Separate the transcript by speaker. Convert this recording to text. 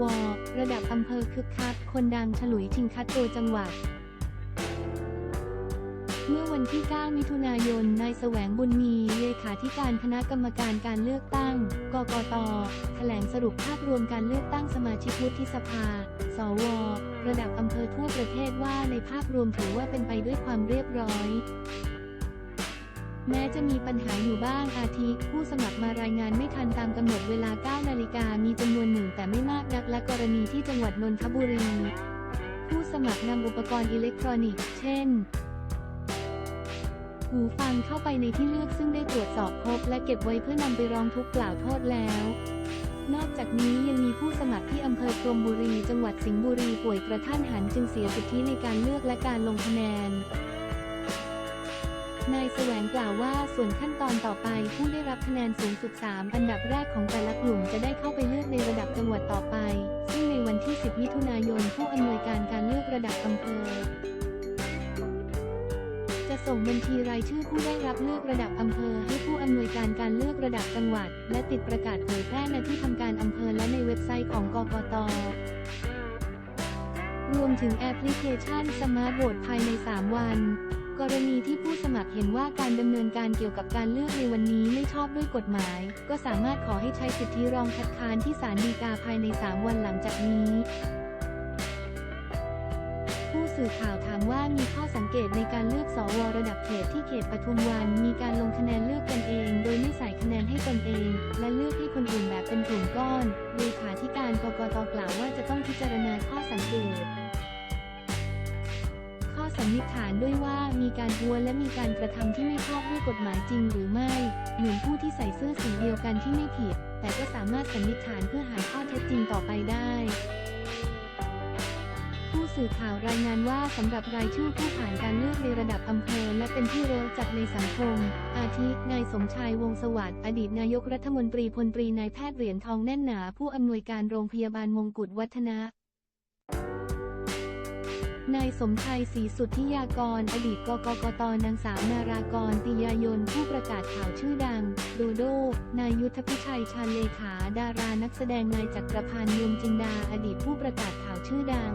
Speaker 1: วระดับอำเภอคึกคัก คนดังฉลุยชิงคัดตัวจังหวัด เมื่อวันที่ 9 มิถุนายน นายแสวงบุญมี เลขาธิการคณะกรรมการการเลือกตั้ง กกต แถลงสรุปภาพรวมการเลือกตั้งสมาชิกวุฒิสภา สว ระดับอำเภอทั่วประเทศว่าในภาพรวมถือว่าเป็นไปด้วยความเรียบร้อย แม้จะมีปัญหาอยู่บ้างอาทิผู้สมัครมารายงานไม่ทันตามกำหนดเวลา 9 นาฬิกามีจำนวนหนึ่งแต่ไม่มากนักและกรณีที่จังหวัดนนทบุรี ผู้สมัครนำอุปกรณ์อิเล็กทรอนิกส์ เช่น หูฟังเข้าไปในที่เลือกซึ่งได้ตรวจสอบพบและเก็บไว้เพื่อนำไปร้องทุกข์กล่าวโทษแล้ว นอกจากนี้ยังมีผู้สมัครที่อำเภอพรมบุรี จังหวัดสิงห์บุรีป่วยกระท่านหันจึงเสียสิทธิในการเลือกและการลงคะแนน นายแสวงกล่าวว่าส่วนขั้นตอนต่อไปผู้ได้รับคะแนนสูงสุด 3 อันดับแรกของแต่ละกลุ่มจะได้เข้าไปเลือกในระดับจังหวัดต่อไป ซึ่งในวันที่ 10 มิถุนายนผู้อำนวยการการเลือกระดับอำเภอ จะส่งบัญชีรายชื่อผู้ได้รับเลือกระดับอำเภอ ให้ผู้อำนวยการการเลือกระดับจังหวัด และติดประกาศเผยแพร่ในที่ทำการอำเภอและในเว็บไซต์ของกกตรวมถึงแอปพลิเคชันสมาร์ทโหวตภายใน 3 วัน กรณีที่ผู้สมัครเห็นว่าการดำเนินการเกี่ยวกับการเลือกในวันนี้ไม่ชอบด้วยกฎหมาย ก็สามารถขอให้ใช้สิทธิรองคัดค้านที่ศาลฎีกาภายใน 3 วันหลังจากนี้ ผู้สื่อข่าวถามว่ามีข้อสังเกตในการเลือกสวระดับเขตที่เขตปทุมวัน มีการลงคะแนนเลือกกันเอง โดยไม่ใส่คะแนนให้ตนเอง และเลือกให้คนอื่นแบบเป็นกลุ่มก้อนเลขาธิการกกตกล่าวว่าจะต้องพิจารณาข้อสังเกต สันนิษฐานด้วยว่ามีการหัวและมีการกระทำที่ไม่ชอบด้วยกฎหมายจริงหรือไม่ เหมือนผู้ที่ใส่เสื้อสีเดียวกันที่ไม่ผิด แต่ก็สามารถสันนิษฐานเพื่อหาข้อเท็จจริงต่อไปได้ ผู้สื่อข่าวรายงานว่าสำหรับรายชื่อผู้ผ่านการเลือกในระดับอำเภอและเป็นที่รู้จักในสังคม อาทิ นายสมชายวงศสวัสดิ์อดีตนายกรัฐมนตรีพลตรีนายแพทย์เหรียญทองแน่นหนา ผู้อำนวยการโรงพยาบาลมงกุฎวัฒนะ นายสมชัยศรีสุทธิยากร อดีตกกกตนางสาวนารากรติยายนผู้ประกาศข่าวชื่อดังโดโด นายยุทธพิชัยชาญเลขา ดารานักแสดงนายจักรพันธ์ยมจินดา อดีตผู้ประกาศข่าวชื่อดัง